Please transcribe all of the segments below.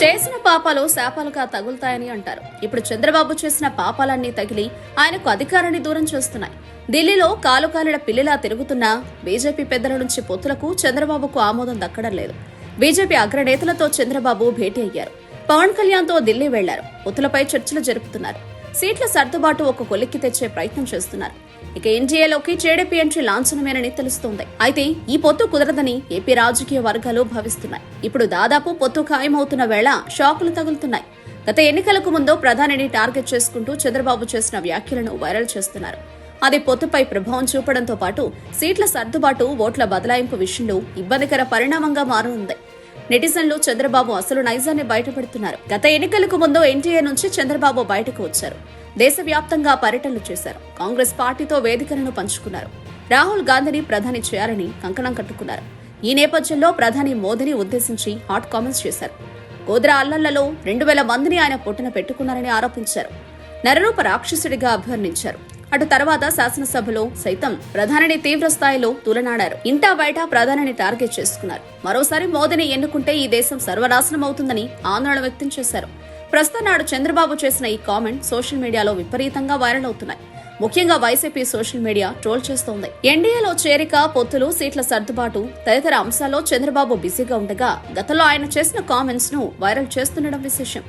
చేసిన పాపాలు శాపాలుగా తగులుతాయని అంటారు. ఇప్పుడు చంద్రబాబు చేసిన పాపాలన్నీ తగిలి ఆయనకు అధికారాన్ని దూరం చేస్తున్నాయి. ఢిల్లీలో కాలు కాలిన పిల్లిలా తిరుగుతున్న బీజేపీ పెద్దల నుంచి పొత్తులకు చంద్రబాబుకు ఆమోదం దక్కడం లేదు. బీజేపీ అగ్రనేతలతో చంద్రబాబు భేటీ అయ్యారు. పవన్ కళ్యాణ్తో ఢిల్లీ వెళ్ళారు. పొత్తులపై చర్చలు జరుపుతున్నారు. సీట్ల సర్దుబాటు ఒక కొలిక్కి తెచ్చే ప్రయత్నం చేస్తున్నారు. ఇక ఎన్డీఏలోకి జేడీపీ ఎంట్రీ లాంఛనమేనని తెలుస్తోంది. అయితే ఈ పొత్తు కుదరదని ఏపీ రాజకీయ వర్గాలు భావిస్తున్నాయి. ఇప్పుడు దాదాపు పొత్తు ఖాయమవుతున్న వేళ షాకులు తగులుతున్నాయి. గత ఎన్నికలకు ముందు ప్రధానిని టార్గెట్ చేసుకుంటూ చంద్రబాబు చేసిన వ్యాఖ్యలను వైరల్ చేస్తున్నారు. అది పొత్తుపై ప్రభావం చూపడంతో పాటు సీట్ల సర్దుబాటు ఓట్ల బదలాయింపు విషయంలో ఇబ్బందికర పరిణామంగా మారనుంది. నెటిజన్లు చంద్రబాబు అసలు నైజాన్ని బయటపెడుతున్నారు. గత ఎన్నికలకు ముందు ఎన్టీఏ నుంచి చంద్రబాబు బయటకు వచ్చారు. దేశవ్యాప్తంగా పర్యటనలు చేశారు. కాంగ్రెస్ పార్టీతో వేదికలను పంచుకున్నారు. రాహుల్ గాంధీని ప్రధాని చేయాలని కంకణం కట్టుకున్నారు. ఈ నేపథ్యంలో ప్రధాని మోదీని ఉద్దేశించి హాట్ కామెంట్స్ చేశారు. గోద్రా అల్లర్లలో రెండు వేల మందిని ఆయన పొట్టున పెట్టుకున్నారని ఆరోపించారు. నరరూప రాక్షసుడిగా అభివర్ణించారు. అటు తర్వాత శాసనసభలో సైతం ప్రధానిని తీవ్ర స్థాయిలో తులనాడారు. ఇంటా బయట ప్రధానిని టార్గెట్ చేసుకున్నారు. మరోసారి మోదీని ఎన్నుకుంటే ఈ దేశం సర్వనాశనం అవుతుందని ఆందోళన వ్యక్తం చేశారు. ప్రస్తుతం నాడు చంద్రబాబు చేసిన ఈ కామెంట్ సోషల్ మీడియాలో విపరీతంగా వైరల్ అవుతున్నాయి. ముఖ్యంగా వైసీపీ సోషల్ మీడియా ట్రోల్ చేస్తోంది. ఎన్డీఏలో చేరిక పొత్తులు సీట్ల సర్దుబాటు తదితర అంశాల్లో చంద్రబాబు బిజీగా ఉండగా గతంలో ఆయన చేసిన కామెంట్స్ను వైరల్ చేస్తుండడం విశేషం.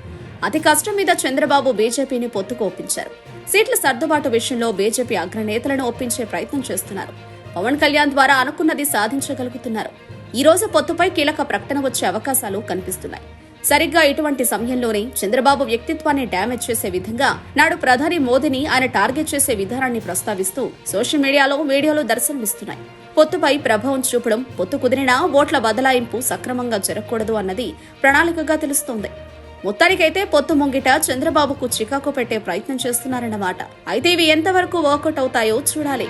అతి కష్టం మీద చంద్రబాబు బీజేపీని పొత్తు కోపించారు సీట్ల సర్దుబాటు విషయంలో బీజేపీ అగ్రనేతలను ఒప్పించే ప్రయత్నం చేస్తున్నారు. పవన్ కళ్యాణ్ ద్వారా అనుకున్నది సాధించగలుగుతున్నారు. ఈ రోజు పొత్తుపై కీలక ప్రకటన వచ్చే అవకాశాలు కనిపిస్తున్నాయి. సరిగ్గా ఇటువంటి సమయంలోనే చంద్రబాబు వ్యక్తిత్వాన్ని డ్యామేజ్ చేసే విధంగా నాడు ప్రధాని మోదీని ఆయన టార్గెట్ చేసే విధానాన్ని ప్రస్తావిస్తూ సోషల్ మీడియాలో వీడియోలు దర్శనమిస్తున్నాయి. పొత్తుపై ప్రభావం చూపడం పొత్తు కుదిరినా ఓట్ల బదలాయింపు సక్రమంగా జరగకూడదు అన్నది ప్రణాళికగా తెలుస్తోంది. మొత్తానికైతే పొత్తు ముంగిట చంద్రబాబుకు చికాకు పెట్టే ప్రయత్నం చేస్తున్నారన్నమాట. అయితే ఇవి ఎంతవరకు వర్కౌట్ అవుతాయో చూడాలి.